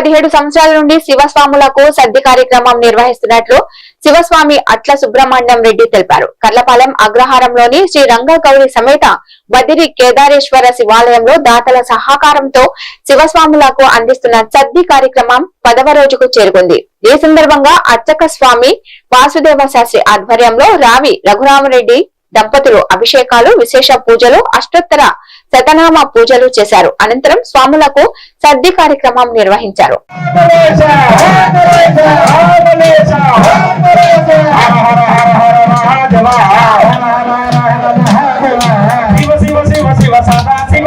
పదిహేడు సంవత్సరాల నుండి శివస్వాములకు సర్ది కార్యక్రమం నిర్వహిస్తున్నట్లు శివస్వామి అట్ల సుబ్రహ్మణ్యం రెడ్డి తెలిపారు. కర్లపాలెం అగ్రహారంలోని శ్రీ రంగగౌరి సమేత బదిరి కేదారేశ్వర శివాలయంలో దాతల సహకారంతో శివస్వాములకు అందిస్తున్న సద్ది కార్యక్రమం పదవ రోజుకు చేరుకుంది. ఈ సందర్భంగా అర్చక స్వామి వాసుదేవ శాస్త్రి ఆధ్వర్యంలో రావి రఘురామరెడ్డి దంపతులు అభిషేకాలు విశేష పూజలు అష్టోత్తర శతనామ పూజలు చేశారు అనంతరం స్వాములకు సద్ది కార్యక్రమం నిర్వహించారు శివ శివ శివ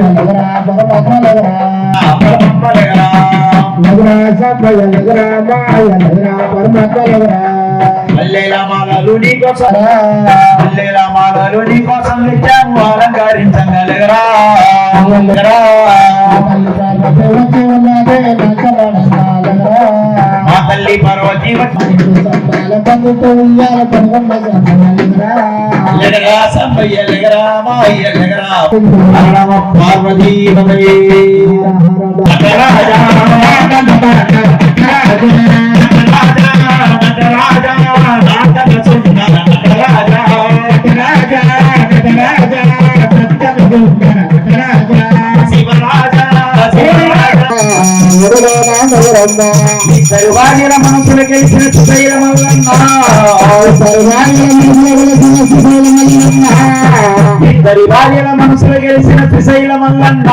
మల్లెల మాలలు నీకోసం మల్లెల మాలలు నీకోసం తెచ్చాము అలంకరించంగా లెగరా మా తల్లి పార్వతీ లెగరా సంబయ్య లెగరా మాయ్య లెగరా పార్వతీ పదవే నటరాజా శివరాజా మనసులు గెలిచిన సుశైల మల్లన్న ఇద్దరి భార్యల మనసులు గెలిచిన త్రిశైల మల్లన్న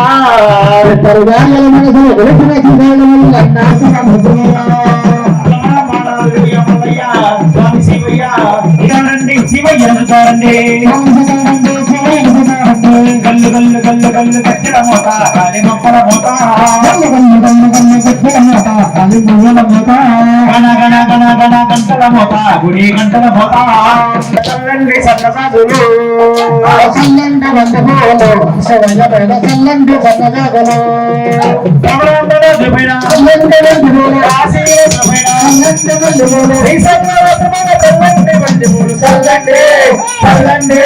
స్వామి శివయ్య. గల్లు గల్లు గల్లు గచ్చల మోత కాలి మొక్కల మోత. గణ గణ గణ గణ గంటల మోత గుడి గంటల మోత. చల్లండి సన్నసాదులు కమలందరూ దుమిడ కాశీయే దుమిడ ఈ సర్వరత్నమైన చల్లండి వంటి మూడు చల్లండి చల్లండి.